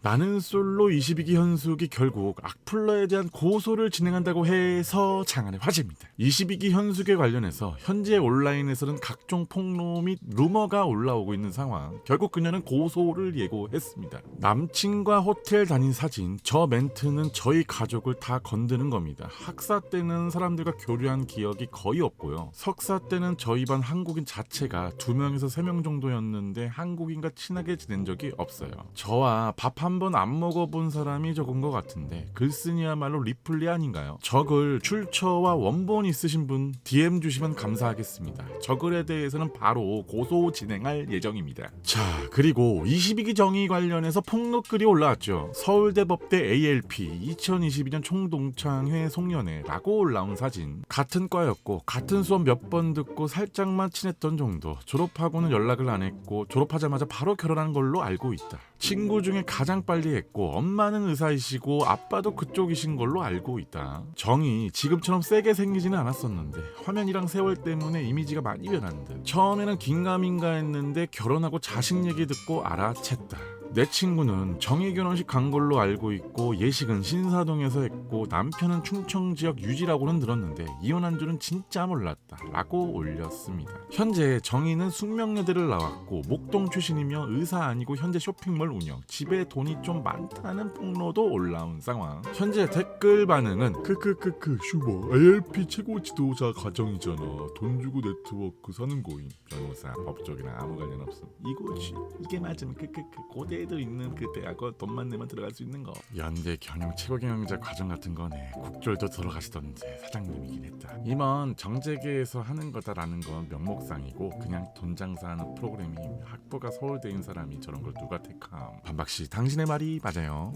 나는 솔로 22기 현숙이 결국 악플러에 대한 고소를 진행한다고 해서 장안의 화제입니다. 22기 현숙에 관련해서 현재 온라인에서는 각종 폭로 및 루머가 올라오고 있는 상황. 결국 그녀는 고소를 예고했습니다. 남친과 호텔 다닌 사진, 저 멘트는 저희 가족을 다 건드는 겁니다. 학사 때는 사람들과 교류한 기억이 거의 없고요. 석사 때는 저희 반 한국인 자체가 두 명에서 세명 정도였는데 한국인과 친하게 지낸 적이 없어요. 저와 밥한 번 안 먹어본 사람이 적은 것 같은데 글쓴이야말로 리플리 아닌가요? 적을 출처와 원본 있으신 분 DM 주시면 감사하겠습니다. 적을에 대해서는 바로 고소 진행할 예정입니다. 자 그리고 22기 정의 관련해서 폭로글이 올라왔죠. 서울대 법대 ALP 2022년 총동창회 송년회라고 올라온 사진. 같은 과였고 같은 수업 몇 번 듣고 살짝만 친했던 정도. 졸업하고는 연락을 안 했고 졸업하자마자 바로 결혼한 걸로 알고 있다. 친구 중에 가장 빨리 했고 엄마는 의사이시고 아빠도 그쪽이신 걸로 알고 있다. 정이 지금처럼 세게 생기지는 않았었는데 화면이랑 세월 때문에 이미지가 많이 변한 듯. 처음에는 긴가민가 했는데 결혼하고 자식 얘기 듣고 알아챘다. 내 친구는 정의 결혼식 간 걸로 알고 있고 예식은 신사동에서 했고 남편은 충청 지역 유지라고는 들었는데 이혼한 줄은 진짜 몰랐다 라고 올렸습니다. 현재 정의는 숙명여대를 나왔고 목동 출신이며 의사 아니고 현재 쇼핑몰 운영 집에 돈이 좀 많다는 폭로도 올라온 상황. 현재 댓글 반응은 크크크크 슈버 ALP 최고 지도자 가정이잖아. 돈 주고 네트워크 사는 거임. 변호사 법적이랑 아무 관련 없음. 이거지 이게 맞으면 크크크 고대 에도 있는 그 대학원 돈만 내면 들어갈 수 있는 거. 연대 경영 최고 경영자 과정 같은 거네. 국졸도 들어가시던데 사장님이긴 했다. 임원 정재계에서 하는 거다라는 건 명목상이고 그냥 돈 장사하는 프로그램임 학부가 서울대인 사람이 저런 걸 누가 택함. 반박씨 당신의 말이 맞아요